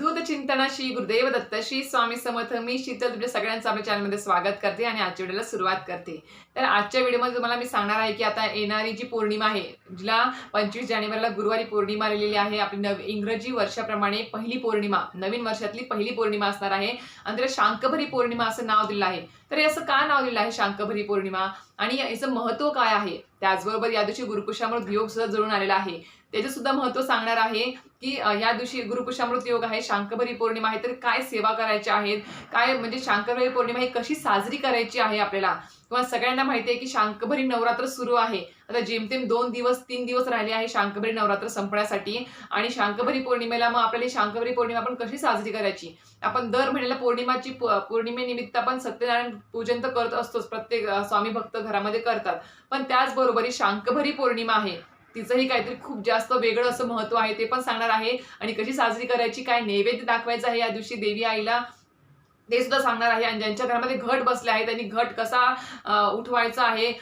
अवधूत चिंतन श्री गुरुदेव दत्त श्री स्वामी समर्थ मी शीतल तुमच्या सगळ्यांचं आपल्या चॅनलमध्ये स्वागत करते आणि आजच्या व्हिडिओला सुरुवात करते. तर आजच्या व्हिडिओमध्ये तुम्हाला मी सांगणार आहे की आता येणारी जी पौर्णिमा आहे जिला पंचवीस जानेवारीला गुरुवारी पौर्णिमा आलेली आहे. आपली नव इंग्रजी वर्षाप्रमाणे पहिली पौर्णिमा नवीन वर्षातली पहिली पौर्णिमा असणार आहे. आणि त्याला शांकभरी पौर्णिमा असं नाव दिलं आहे. तर हे असं का नाव दिलं आहे शांकभरी पौर्णिमा? आणि याचं महत्त्व काय आहे? त्याचबरोबर या दिवशी गुरुपुषामृत योग सुद्धा जुळून आलेला आहे. त्याचं सुद्धा महत्त्व सांगणार आहे की या दिवशी गुरुपुषामृत योग आहे शांकभरी पौर्णिमा आहे. तर काय सेवा करायच्या आहेत? काय म्हणजे शांकभरी पौर्णिमा ही कशी साजरी करायची आहे आपल्याला? किंवा सगळ्यांना माहिती आहे की शांकभरी नवरात्र सुरू आहे. आता जेमतेम दोन दिवस तीन दिवस राहिले आहे शांकभरी नवरात्र संपण्यासाठी. आणि शांकभरी पौर्णिमेला मग आपल्याला शांकभरी पौर्णिमा आपण कशी साजरी करायची? आपण दर महिन्याला पौर्णिमाची प- पौर्णिमेनिमित्त आपण सत्यनारायण पूजन तर करत असतोच. प्रत्येक स्वामी भक्त घरामध्ये करतात. पण त्याचबरोबर ही शांकभरी पौर्णिमा आहे. तिचंही काहीतरी खूप जास्त वेगळं असं महत्त्व आहे ते पण सांगणार आहे. आणि कशी साजरी करायची काय नैवेद्य दाखवायचं आहे या दिवशी देवी आईला? ते सुद्धा सांगणार आहे. आणि ज्यांच्या घरामध्ये घट बसले आहे त्यांनी घट कसा उठवायचा आहे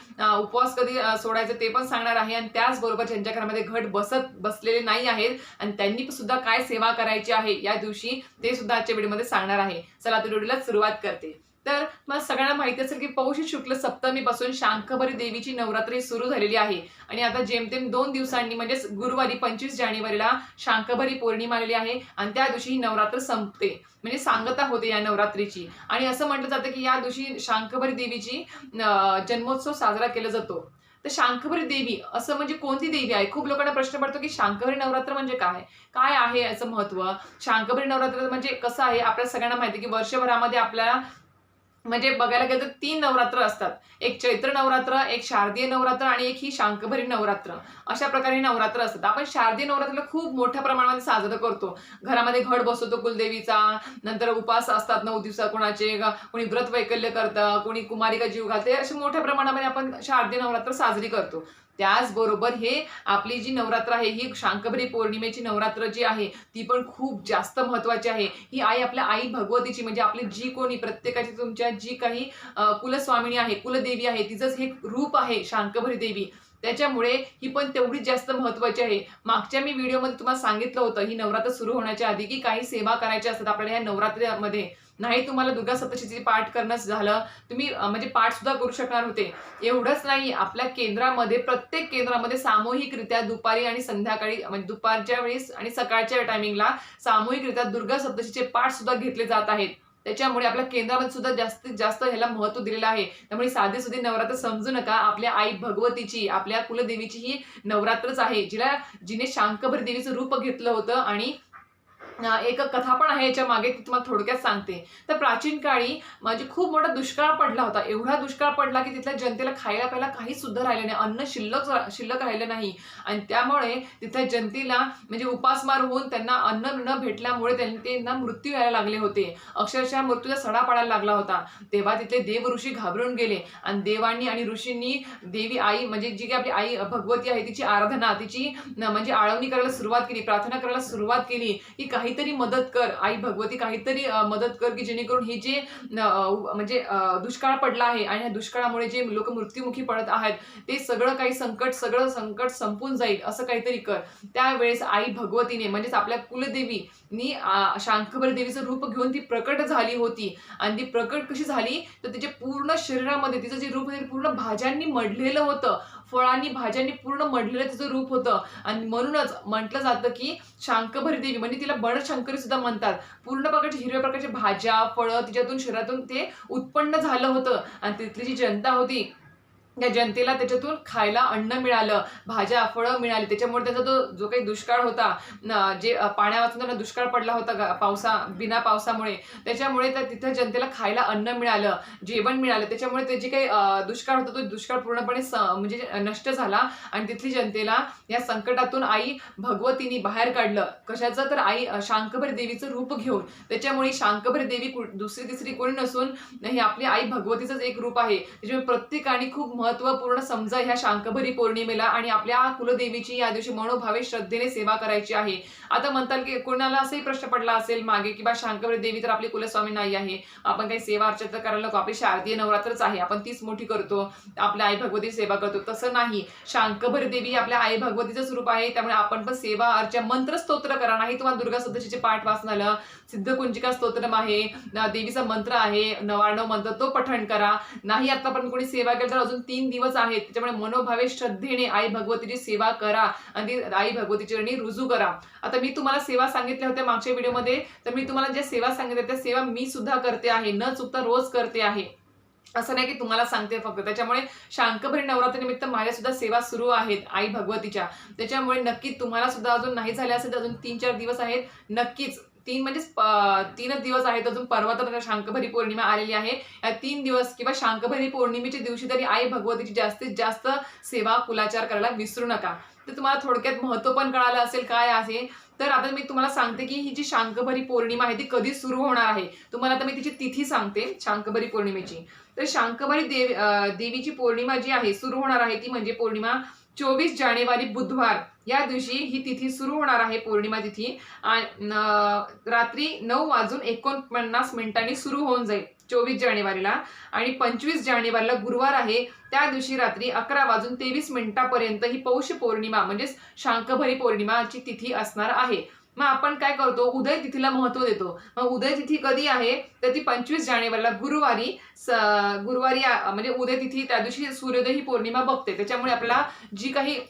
उपवास कधी सोडायचं सोडायचा ते पण सांगणार आहे. आणि त्याचबरोबर ज्यांच्या घरामध्ये घट बसत बसलेले नाही आहेत आणि त्यांनी सुद्धा काय सेवा करायची आहे या दिवशी ते सुद्धा आजच्या व्हिडिओमध्ये सांगणार आहे. चला तर व्हिडिओला सुरुवात करते. तर मला सगळ्यांना माहिती असेल की पौष शुक्ल सप्तमीपासून शांखभरी देवीची नवरात्री सुरू झालेली आहे. आणि आता जेमतेम दोन दिवसांनी म्हणजेच गुरुवारी पंचवीस जानेवारीला शांखभरी पौर्णिमा आलेली आहे आणि त्या दिवशी ही नवरात्र संपते. म्हणजे सांगता होते या नवरात्रीची. आणि असं म्हटलं जातं की या दिवशी शांखभरी देवीची जन्मोत्सव साजरा केला जातो. तर शांखभरी देवी असं म्हणजे कोणती देवी आहे? खूप लोकांना प्रश्न पडतो की शांखभरी नवरात्र म्हणजे काय? काय आहे याचं महत्त्व? शांखभरी नवरात्र म्हणजे कसं आहे? आपल्या सगळ्यांना माहिती आहे की वर्षभरामध्ये आपल्याला म्हणजे बघायला गेलं तर तीन नवरात्र असतात. एक चैत्र नवरात्र एक शारदीय नवरात्र आणि एक ही शांकभरी नवरात्र. अशा प्रकारे नवरात्र असतात. आपण शारदीय नवरात्र खूप मोठ्या प्रमाणामध्ये साजरं करतो. घरामध्ये घट बसवतो कुलदेवीचा नंतर उपास असतात नऊ दिवसात कोणाचे कोणी व्रत वैकल्य करतं कोणी कुमारिका जीव घालते. असे मोठ्या प्रमाणामध्ये आपण शारदीय नवरात्र साजरी करतो. त्याचबरोबर हे आपली जी नवरात्र आहे ही शांकभरी पौर्णिमेची नवरात्र जी आहे ती पण खूप जास्त महत्वाची आहे. ही आई आपल्या आई भगवतीची म्हणजे आपली जी कोणी प्रत्येकाची तुमच्या जी काही कुलस्वामिनी आहे कुलदेवी आहे तिचंच हे रूप आहे शांकभरी देवी. त्याच्यामुळे ही पण तेवढीच जास्त महत्वाची आहे. मागच्या मी व्हिडिओमध्ये तुम्हाला सांगितलं होतं ही नवरात्र सुरू होण्याच्या आधी की काही सेवा करायच्या असतात आपल्याला ह्या नवरात्रीमध्ये. नाही तुम्हाला दुर्गा सप्तशतीचे पाठ करणं झालं. तुम्ही म्हणजे पाठ सुद्धा करू शकणार होते. एवढंच नाही आपल्या केंद्रामध्ये प्रत्येक केंद्रामध्ये सामूहिकरित्या दुपारी आणि संध्याकाळी म्हणजे दुपारच्या वेळेस आणि सकाळच्या टायमिंगला सामूहिकरित्या दुर्गा सप्तशीचे पाठ सुद्धा घेतले जात आहेत. त्याच्यामुळे आपल्या केंद्रामध्ये सुद्धा जास्तीत जास्त ह्याला महत्त्व दिलेलं आहे. त्यामुळे साधे सुधी नवरात्र समजू नका. आपल्या आई भगवतीची आपल्या कुलदेवीची ही नवरात्रच आहे. जिला जिने शांकभर देवीचं रूप घेतलं होतं आणि एक कथा पण आहे याच्या मागे ती तुम्हाला थोडक्यात सांगते. तर प्राचीन काळी म्हणजे खूप मोठा दुष्काळ पडला होता. एवढा दुष्काळ पडला की तिथल्या जनतेला खायला प्यायला काहीच सुद्धा राहिलं नाही. अन्न शिल्लक शिल्लक राहिलं नाही. आणि त्यामुळे तिथल्या जनतेला म्हणजे उपासमार होऊन त्यांना अन्न न भेटल्यामुळे त्यां- त्यांना मृत्यू यायला लागले होते. अक्षरशः मृत्यूचा सडा पडायला लागला होता. तेव्हा तिथले देव ऋषी घाबरून गेले. आणि देवांनी आणि ऋषींनी देवी आई म्हणजे जी काही आपली आई भगवती आहे तिची आराधना तिची म्हणजे आळवणी करायला सुरुवात केली प्रार्थना करायला सुरुवात केली की काही काहीतरी मदत कर. आई भगवती काहीतरी मदत कर की जेणेकरून हे जे म्हणजे दुष्काळ पडला आहे आणि या दुष्काळामुळे जे लोक मृत्युमुखी पडत आहेत ते सगळं काही संकट सगळं संकट संपून जाईल असं काहीतरी कर. त्यावेळेस आई भगवतीने म्हणजेच आपल्या कुलदेवीनी नी शांखभर देवीचं रूप घेऊन ती प्रकट झाली होती. आणि ती प्रकट कशी झाली? तर तिच्या पूर्ण शरीरामध्ये तिचं जे रूप आहे ते पूर्ण भाज्यांनी मडलेलं होतं. फळांनी भाज्यांनी पूर्ण मढलेलं तिचं रूप होतं. आणि म्हणूनच म्हटलं जातं की शांकभरी देवी म्हणजे तिला बडशंकरी सुद्धा म्हणतात. पूर्ण प्रकारच्या हिरव्या प्रकारच्या भाज्या फळं तिच्यातून शरीरातून ते उत्पन्न झालं होतं. आणि तिथली जी जनता होती या जनतेला त्याच्यातून खायला अन्न मिळालं भाज्या फळं मिळाली. त्याच्यामुळे त्याचा तो जो काही दुष्काळ होता न- जे अ, पाण्यावाचून त्यांना दुष्काळ पडला होता पावसा बिना पावसामुळे. त्याच्यामुळे त्या तिथं जनतेला खायला अन्न मिळालं जेवण मिळालं. त्याच्यामुळे ते जे काही दुष्काळ होता तो दुष्काळ पूर्णपणे स म्हणजे नष्ट झाला. आणि तिथली जनतेला या संकटातून आई भगवतीने बाहेर काढलं. कशाचं? तर आई शांकभरी देवीचं रूप घेऊन. त्याच्यामुळे शांकभरी देवी कु- दुसरी तिसरी कोणी नसून ही आपली आई भगवतीचंच एक रूप आहे. त्याच्यामुळे प्रत्येकाने खूप महत्त्व महत्त्वपूर्ण समजा ह्या शांकभरी पौर्णिमेला आणि आपल्या कुलदेवीची या दिवशी मनोभावे श्रद्धेने सेवा करायची आहे. आता म्हणताल की कोणाला असंही प्रश्न पडला असेल मागे की बा शांकभरी देवी तर आपली कुलस्वामी नाही आहे. आपण काही सेवा अर्चा तर करायला नको आपली शारदीय नवरात्रच आहे. आपण तीच मोठी करतो. आपल्या आई भगवती सेवा करतो. तसं नाही. शांकभरी देवी आपल्या आई भगवतीचं स्वरूप आहे. त्यामुळे आपण पण सेवा अर्चा मंत्र स्तोत्र करा नाही तुम्हाला दुर्गा सदस्याचे पाठ वाचन आलं सिद्धकुंजिका स्तोत्रम आहे. देवीचा मंत्र आहे. नवाणव मंत्र तो पठण करा. नाही आतापर्यंत कोणी सेवा केली तर अजून ती तीन दिवस आहेत. त्याच्यामुळे मनोभावे श्रद्धेने आई भगवतीची सेवा करा आणि आई भगवतीची चरणी रुजू करा. आता मी तुम्हाला सेवा सांगितल्या होत्या मागच्या व्हिडिओमध्ये. तर मी तुम्हाला ज्या सेवा सांगितल्या त्या सेवा मी सुद्धा करते आहे. न चुकता रोज करते आहे. असं नाही की तुम्हाला सांगते फक्त. त्याच्यामुळे शांकभरी नवरात्रीनिमित्त माझ्या सुद्धा सेवा सुरू आहेत आई भगवतीच्या. त्याच्यामुळे नक्की तुम्हाला सुद्धा अजून नाही झाल्या असेल तर अजून तीन चार दिवस आहेत. नक्कीच तीन म्हणजे तीनच दिवस आहेत अजून परवा तर शांकभरी पौर्णिमा आलेली आहे. या तीन दिवस किंवा शांकभरी पौर्णिमेच्या दिवशी तरी आई भगवतीची जास्तीत जास्त सेवा कुलाचार करायला विसरू नका. तर तुम्हाला थोडक्यात महत्त्व पण कळालं असेल काय आहे? तर आता मी तुम्हाला सांगते की ही जी शांकभरी पौर्णिमा आहे ती कधी सुरू होणार आहे? तुम्हाला आता मी तिची तिथी सांगते शांकभरी पौर्णिमेची. तर शांकभरी देव देवीची पौर्णिमा जी आहे सुरू होणार आहे ती म्हणजे पौर्णिमा चोवीस जानेवारी बुधवार या दिवशी ही तिथी सुरू होणार आहे पौर्णिमा तिथी. आणि रात्री नऊ वाजून एकोणपन्नास मिनिटांनी सुरू होऊन जाईल चोवीस जानेवारीला. आणि पंचवीस जानेवारीला गुरुवार आहे त्या दिवशी रात्री अकरा वाजून तेवीस मिनिटापर्यंत ही पौष पौर्णिमा म्हणजेच शांकभरी पौर्णिमाची तिथी असणार आहे. मग आपण काय करतो? उदय तिथीला महत्त्व देतो. मग उदय तिथी कधी आहे? तर ती पंचवीस जानेवारीला. गुरुवारी स- गुरुवारी म्हणजे उदय तिथी त्या दिवशी सूर्योदय ही पौर्णिमा बघते. त्याच्यामुळे आपला जी काही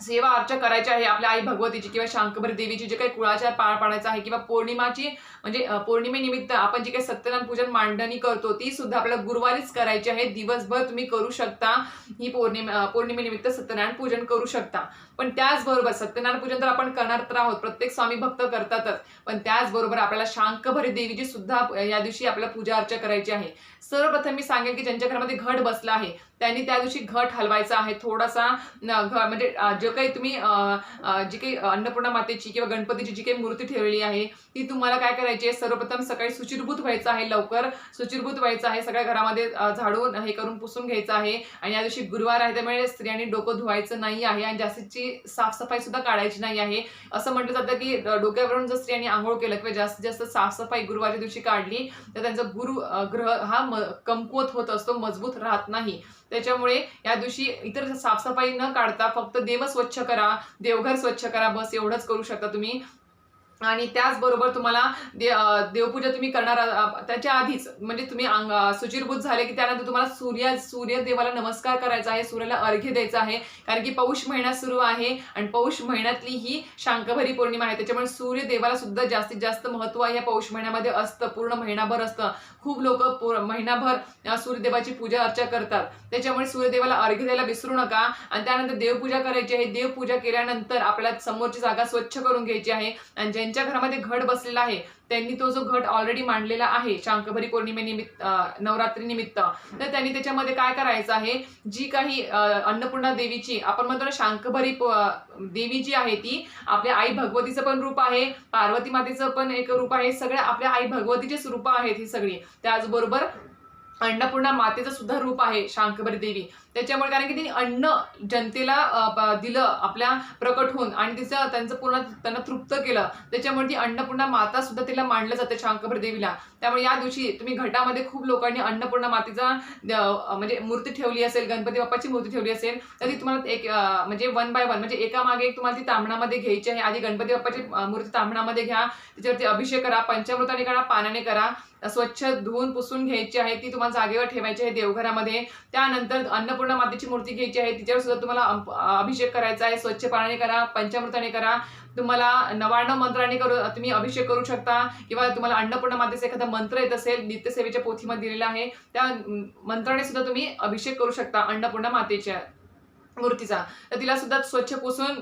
सेवा अर्चा करायची आहे आपल्या आई भगवतीची किंवा शांकभरी देवीची जे काही कुळाचार पार पाडायचा आहे किंवा पौर्णिमाची म्हणजे पौर्णिमेनिमित्त आपण जी काही सत्यनारायण पूजन मांडणी करतो ती सुद्धा आपल्याला गुरुवारीच करायची आहे. दिवसभर तुम्ही करू शकता. ही पौर्णिमा पौर्णिमेनिमित्त सत्यनारायण पूजन करू शकता. पण त्याचबरोबर सत्यनारायण पूजन तर आपण करणार तर आहोत. प्रत्येक स्वामी भक्त करतातच. पण त्याचबरोबर आपल्याला शांकभरी देवीची सुद्धा या दिवशी आपल्याला पूजा अर्चा करायची आहे. सर्वप्रथम मी सांगेल की ज्यांच्या घरामध्ये घट बसला आहे त्यांनी त्या दिवशी घट हलवायचा आहे. थोडासा न- घ म्हणजे जे काही तुम्ही जी काही अन्नपूर्णा मातेची किंवा गणपतीची जी काही मूर्ती ठेवलेली आहे ती तुम्हाला काय करायची आहे सर्वप्रथम सकाळी सुचिरभूत व्हायचं आहे लवकर. सुचिरभूत व्हायचं आहे सगळ्या घरामध्ये झाडून हे करून पुसून घ्यायचं आहे. आणि या दिवशी गुरुवार आहे त्यामुळे स्त्रियांनी डोकं धुवायचं नाही आहे आणि जास्तीची साफसफाई सुद्धा काढायची नाही आहे. असं म्हटलं जातं की डोक्यावरून जर स्त्रियांनी आंघोळ केलं किंवा जास्तीत जास्त साफसफाई गुरुवारच्या दिवशी काढली तर त्यांचा गुरु ग्रह हा म- कमकुवत होत असतो मजबूत राहत नाही. त्याच्यामुळे या दिवशी इतर साफसफाई न काढता फक्त देव स्वच्छ करा देवघर स्वच्छ करा बस एवढंच करू शकता तुम्ही. आणि त्याचबरोबर तुम्हाला दे देवपूजा तुम्ही करणार त्याच्या आधीच म्हणजे तुम्ही अंग सुचिरभूत झाले की त्यानंतर तुम्हाला सूर्य सूर्यदेवाला नमस्कार करायचा आहे सूर्याला अर्घ्य द्यायचा आहे. कारण की पौष महिना सुरू आहे आणि पौष महिन्यातली ही शांकभरी पौर्णिमा आहे. त्याच्यामुळे सूर्यदेवाला सुद्धा जास्तीत जास्त महत्त्व या पौष महिन्यामध्ये असतं पूर्ण महिनाभर असतं. खूप लोक महिनाभर सूर्यदेवाची पूजा अर्चा करतात. त्याच्यामुळे सूर्यदेवाला अर्घ्य द्यायला विसरू नका. आणि त्यानंतर देवपूजा करायची आहे. देवपूजा केल्यानंतर आपल्याला समोरची जागा स्वच्छ करून घ्यायची आहे. आणि ज्यांच्या घरामध्ये घट बसलेला आहे त्यांनी तो जो घट ऑलरेडी मांडलेला आहे शांकभरी पौर्णिमेनिमित्त नवरात्रीनिमित्त नवरात्री निमित्त तर त्यांनी त्याच्यामध्ये काय करायचं आहे? जी काही अन्नपूर्णा देवीची आपण म्हणतो ना शांकभरी देवी जी आहे ती आपल्या आई भगवतीचं पण रूप आहे पार्वती मातेचं पण एक रूप आहे सगळ्या आपल्या आई भगवतीचीच रूप आहेत ही सगळी. त्याचबरोबर अन्नपूर्णा मातेचं सुद्धा रूप आहे शांकभरी देवी. त्याच्यामुळे कारण की तिने अन्न जनतेला दिलं आपल्या प्रकट होऊन आणि तिचं त्यांचं पूर्ण त्यांना तृप्त केलं. त्याच्यामुळे ती अन्नपूर्णा माता सुद्धा तिला मांडलं जातं शांकभरी देवीला. त्यामुळे या दिवशी तुम्ही घटामध्ये खूप लोकांनी अन्नपूर्णा मातेचा म्हणजे मूर्ती ठेवली असेल गणपती बाप्पाची मूर्ती ठेवली असेल तर ती तुम्हाला एक म्हणजे वन बाय वन म्हणजे एका मागे एक तुम्हाला ती तांबणामध्ये घ्यायची आहे. आधी गणपती बाप्पाची मूर्ती तांबणामध्ये घ्या त्याच्यावरती अभिषेक करा पंचामृताने करा पाण्याने करा स्वच्छ धुवून पुसून घ्यायची आहे ती तुम्हाला जागेवर ठेवायची आहे देवघरामध्ये. त्यानंतर अन्नपूर्णा मातेची मूर्ती घ्यायची आहे तिच्यावर सुद्धा तुम्हाला अभिषेक करायचा आहे. स्वच्छ पाण्याने करा पंचामृताने करा. तुम्हाला नवाण्णव मंत्राने करू तुम्ही अभिषेक करू शकता. किंवा तुम्हाला अन्नपूर्णा मातेचा एखादा मंत्र येत असेल नित्यसेवेच्या पोथीमध्ये दिलेला आहे त्या मंत्राने सुद्धा तुम्ही अभिषेक करू शकता अन्नपूर्णा मातेच्या. मूर्तीचा. तर तिला सुद्धा स्वच्छ पुसून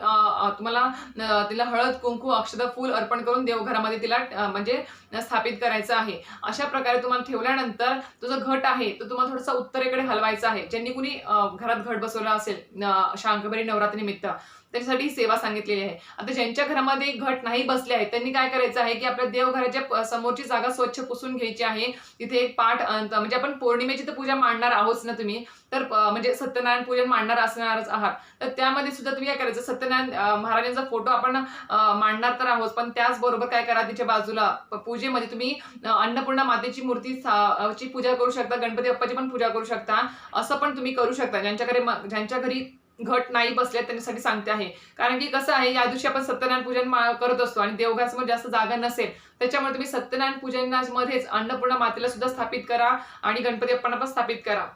तुम्हाला तिला हळद कुंकू अक्षदा फूल अर्पण करून देवघरामध्ये तिला म्हणजे स्थापित करायचं आहे. अशा प्रकारे तुम्हाला ठेवल्यानंतर तो जो घट आहे तो तुम्हाला थोडासा उत्तरेकडे हलवायचा आहे. ज्यांनी कुणी घरात घट बसवला असेल शांकभरी नवरात्री निमित्त त्याच्यासाठी सेवा सांगितलेली आहे. आता ज्यांच्या घरामध्ये घट नाही बसले आहे त्यांनी काय करायचं आहे की आपल्या देवघराच्या समोरची जागा स्वच्छ पुसून घ्यायची आहे. तिथे एक पाठ म्हणजे आपण पौर्णिमेची तर पूजा मांडणार आहोत ना तुम्ही. तर म्हणजे सत्यनारायण पूजन मांडणार असणारच आहात. तर त्यामध्ये सुद्धा तुम्ही काय करायचं? सत्यनारायण महाराजांचा फोटो आपण मांडणार तर आहोत पण त्याचबरोबर काय करा तिच्या बाजूला? पूजेमध्ये तुम्ही अन्नपूर्णा मातेची मूर्ती ची पूजा करू शकता गणपती बाप्पाची पण पूजा करू शकता असं पण तुम्ही करू शकता. ज्यांच्याकडे ज्यांच्या घरी घट नाही बसले त्यांच्यासाठी सांगते आहे. कारण की कसं आहे या दिवशी आपण सत्यनारायण पूजन करत असतो आणि देवघरासमोर जास्त जागा नसेल त्याच्यामुळे तुम्ही सत्यनारायण पूजनामध्येच अन्नपूर्णा मातेला सुद्धा स्थापित करा आणि गणपती बाप्पांना पण स्थापित करा.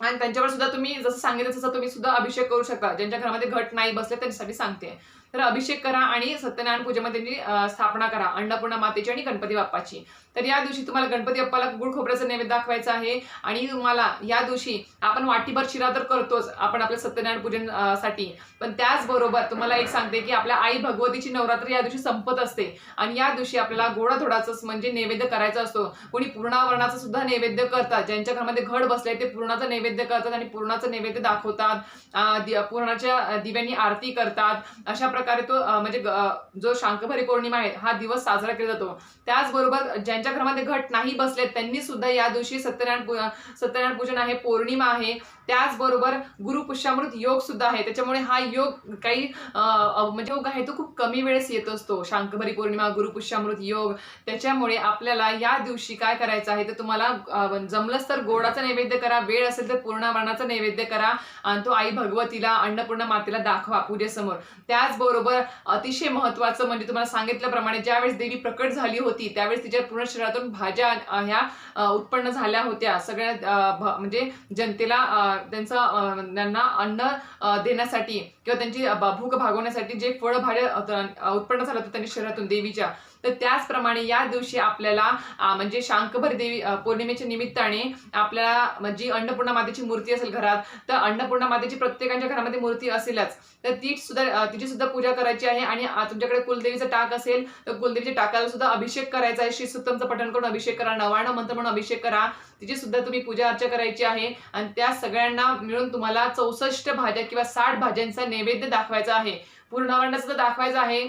आणि त्यांच्यावर सुद्धा तुम्ही जसं सांगितलं तसं तुम्ही सुद्धा अभिषेक करू शकता. ज्यांच्या घरामध्ये घट नाही बसले त्यांच्यासाठी सांगते. तर अभिषेक करा आणि सत्यनारायण पूजेमध्ये स्थापना करा. अन्नपूर्णा मातेची आणि गणपती बाप्पाची. तर या दिवशी तुम्हाला गणपती बाप्पाला गुळ खोबऱ्याचा नैवेद्य दाखवायचा आहे. आणि तुम्हाला या दिवशी आपण वाटीभर शिरा तर करतोच आपण आपल्या सत्यनारायण पूजनसाठी. पण त्याचबरोबर तुम्हाला एक सांगते की आपल्या आई भगवतीची नवरात्र या दिवशी संपत असते. आणि या दिवशी आपल्याला गोडाधोडाचं म्हणजे नैवेद्य करायचा असतो. कोणी पूर्णावरणाचा सुद्धा नैवेद्य करतात. ज्यांच्या घरामध्ये घड बसले ते पूर्णाचं नैवेद्य करतात आणि पूर्णाचं नैवेद्य दाखवतात. पूर्णाच्या दिव्यांनी आरती करतात. अशा प्रकारे तो म्हणजे जो शांकभरी पौर्णिमा आहे हा दिवस साजरा केला जातो. त्याचबरोबर ज्यांच्या घरामध्ये घट नाही बसलेत त्यांनी सुद्धा या दिवशी सत्यनारायण पू- सत्यनारायण पूजन आहे पौर्णिमा आहे त्याचबरोबर गुरुपुष्यामृत योग सुद्धा आहे. त्याच्यामुळे हा योग काही म्हणजे योग आहे तो खूप कमी वेळेस येत असतो. शांकभरी पौर्णिमा गुरुपुष्यामृत योग. त्याच्यामुळे आपल्याला या दिवशी काय करायचं आहे तर तुम्हाला जमलंच तर गोडाचा नैवेद्य करा वेळ असेल तर पूर्णावरणाचा नैवेद्य करा आणि तो आई भगवतीला अन्नपूर्णा मातेला दाखवा पूजेसमोर. त्याचबरोबर अतिशय महत्वाचं म्हणजे तुम्हाला सांगितल्याप्रमाणे ज्यावेळेस देवी प्रकट झाली होती त्यावेळेस तिच्या पूर्ण शरीरातून भाज्या ह्या उत्पन्न झाल्या होत्या. सगळ्या भ- म्हणजे जनतेला त्यांचं अं, त्यांना अन्न देण्यासाठी किंवा त्यांची भूक भागवण्यासाठी जे फळभाज्या अं, उत्पन्न झालं होतं त्यांनी शरीरातून देवीच्या तर त्याचप्रमाणे या दिवशी आपल्याला म्हणजे शांकभर देवी पौर्णिमेच्या निमित्ताने आपल्याला जी अन्नपूर्णा मातेची मूर्ती असेल घरात तर अन्नपूर्णा मातेची प्रत्येकाच्या घरामध्ये मूर्ती असेलच. तर ती सुद्धा तिची सुद्धा पूजा करायची आहे आणि तुमच्याकडे कुलदेवीचं टाक असेल तर कुलदेवीच्या टाकाला सुद्धा अभिषेक करायचा आहे. श्रीसुत्तमचं पठण करून अभिषेक करा नवाण मंत्र म्हणून अभिषेक करा. तिची सुद्धा तुम्ही पूजा अर्चा करायची आहे. आणि त्या सगळ्यांना मिळून तुम्हाला चौसष्ट भाज्या किंवा साठ भाज्यांचा नैवेद्य दाखवायचा आहे. पूर्णावरणाचा दाखवायचं दाखवायचा आहे.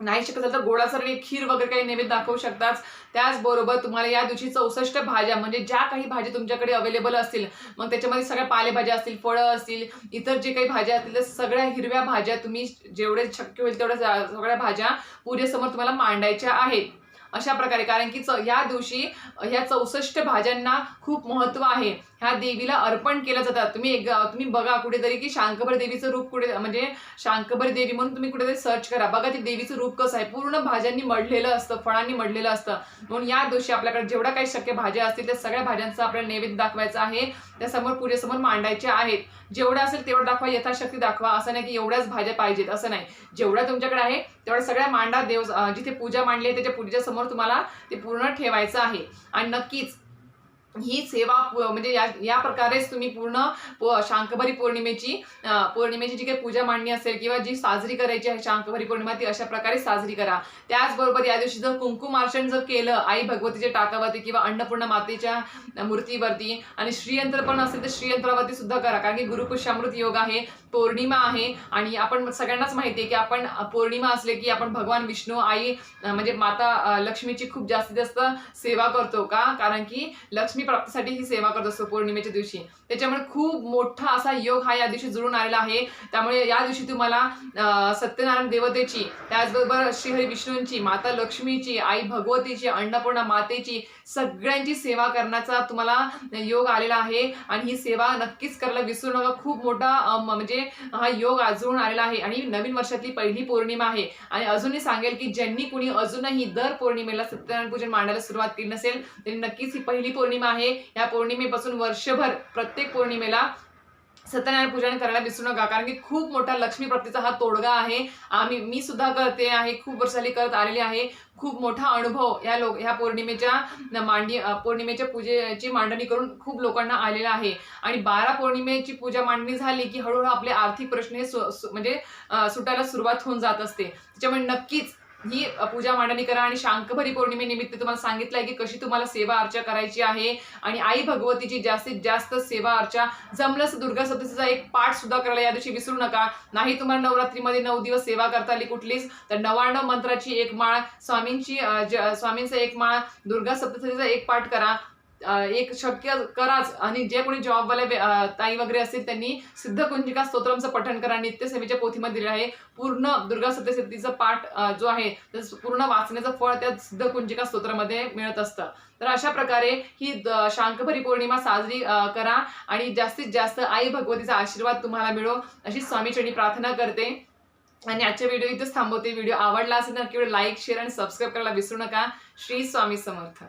नाही शकत असेल तर गोडासारखे खीर वगैरे काही नैवेद्य दाखवू शकताच. त्याचबरोबर तुम्हाला या दिवशी चौसष्ट भाज्या म्हणजे ज्या काही भाज्या तुमच्याकडे अवेलेबल असतील मग त्याच्यामध्ये सगळ्या पालेभाज्या असतील फळं असतील इतर जे काही भाज्या असतील त्या सगळ्या हिरव्या भाज्या तुम्ही जेवढे शक्य होईल तेवढ्या जा- सगळ्या भाज्या पूजेसमोर तुम्हाला मांडायच्या आहेत. अशा प्रकारे. कारण की च- या दिवशी ह्या चौसष्ट भाज्यांना खूप महत्त्व आहे. ह्या देवीला अर्पण केलं जातात तुम्ही एक तुम्ही बघा कुठेतरी की शांकभर देवीचं रूप कुठे म्हणजे शांकभर देवी म्हणून तुम्ही कुठेतरी सर्च करा. बघा ते देवीचं रूप कसं आहे. पूर्ण भाज्यांनी मढलेलं असतं फळांनी मढलेलं असतं. म्हणून या दिवशी आपल्याकडे जेवढ्या काही शक्य भाज्या असतील त्या सगळ्या भाज्यांचं आपल्याला नैवेद्य दाखवायचं आहे. त्या समोर पूजेसमोर मांडायचे आहेत. जेवढं असेल तेवढं दाखवा यथाशक्ती दाखवा. असं नाही की एवढ्याच भाज्या पाहिजेत असं नाही. जेवढ्या तुमच्याकडे आहे तेवढ्या सगळ्या मांडा देव जिथे पूजा मांडली आहे त्याच्या पूजेच्या समोर तुम्हाला ते पूर्ण ठेवायचं आहे. आणि नक्कीच ही सेवा म्हणजे या या प्रकारेच तुम्ही पूर्ण प- शांकभरी पौर्णिमेची पौर्णिमेची जी काही पूजा मांडणी असेल किंवा जी साजरी करायची आहे शांकभरी पौर्णिमा ती अशा प्रकारे साजरी करा. त्याचबरोबर या दिवशी जर कुंकुमार्चन जर केलं आई भगवतीच्या टाकावरती किंवा अन्नपूर्ण मातेच्या मूर्तीवरती आणि श्रीयंत्र पण असेल तर श्रीयंत्रावरती सुद्धा करा. कारण की गुरुपुष्यामृत योग आहे पौर्णिमा आहे आणि आपण सगळ्यांनाच माहिती आहे की आपण पौर्णिमा असले की आपण भगवान विष्णू आई म्हणजे माता लक्ष्मीची खूप जास्तीत जास्त सेवा करतो का? कारण की लक्ष्मी प्राप्तीसाठी ही सेवा करत असतो पौर्णिमेच्या दिवशी. त्याच्यामुळे खूप मोठा असा योग हा या दिवशी जुळून आलेला आहे. त्यामुळे या दिवशी तुम्हाला सत्यनारायण देवतेची त्याचबरोबर श्रीहरी विष्णूंची माता लक्ष्मीची आई भगवतीची अन्नपूर्णा मातेची सगळ्यांची सेवा करण्याचा तुम्हाला योग आलेला आहे. आणि ही सेवा नक्कीच करायला विसरू नका. खूप मोठा म्हणजे हा योग अजून आलेला आहे आणि नवीन वर्षातली पहिली पौर्णिमा आहे. आणि अजूनही सांगेल की ज्यांनी कुणी अजूनही दर पौर्णिमेला सत्यनारायण पूजन मांडायला सुरुवात केली नसेल त्यांनी नक्कीच ही पहिली पौर्णिमा आहे. या पौर्णिमेपासून वर्षभर प्रत्येक पौर्णिमेला सत्यनारायण पूजन करायला विसरू नका. कारण की खूप मोठा लक्ष्मी प्राप्तीचा हा तोडगा आहे. आम्ही मी सुद्धा करते आहे. खूप वर्षाली करत आलेली आहे. खूप मोठा अनुभव या लोक ह्या पौर्णिमेच्या मांडी पौर्णिमेच्या पूजेची मांडणी करून खूप लोकांना आलेला आहे. आणि बारा पौर्णिमेची पूजा मांडणी झाली की हळूहळू आपले आर्थिक प्रश्न हे सु- सु- म्हणजे सुटायला सुरुवात होऊन जात असते. त्याच्यामुळे नक्कीच ही पूजा मांडणी करा आणि शांकभरी पौर्णिमेनिमित्त तुम्हाला सांगितलं आहे की कशी तुम्हाला सेवा अर्चा करायची आहे. आणि आई भगवतीची जास्तीत जास्त सेवा अर्चा जमलंच दुर्गा सप्तशतीचा एक पाठ सुद्धा करायला या दिवशी विसरू नका. नाही तुम्हाला नवरात्रीमध्ये नऊ दिवस सेवा करता आली कुठलीच तर नवाण्णव मंत्राची एक माळ स्वामींची स्वामींचा एक माळ दुर्गा सप्ततीचा एक पाठ करा. एक शक्य कराच. आणि जे कोणी जॉबवाले ताई वगैरे असतील त्यांनी सिद्ध कुंजिका स्तोत्रमचं पठण करा. नित्यसेवेच्या पोथीमध्ये दिलेलं आहे. पूर्ण दुर्गा सत्यसिद्धीचं पाठ जो आहे पूर्ण वाचण्याचं फळ त्या सिद्ध कुंजिका स्तोत्रामध्ये मिळत असतं. तर अशा प्रकारे ही शांकभरी पौर्णिमा साजरी करा. आणि जास्तीत जास्त आई भगवतीचा आशीर्वाद तुम्हाला मिळो. अशी स्वामीचरणी प्रार्थना करते. आणि आजच्या व्हिडिओ इथेच थांबवते. व्हिडिओ आवडला असेल नक्की लाईक शेअर आणि सबस्क्राईब करायला विसरू नका. श्री स्वामी समर्थ.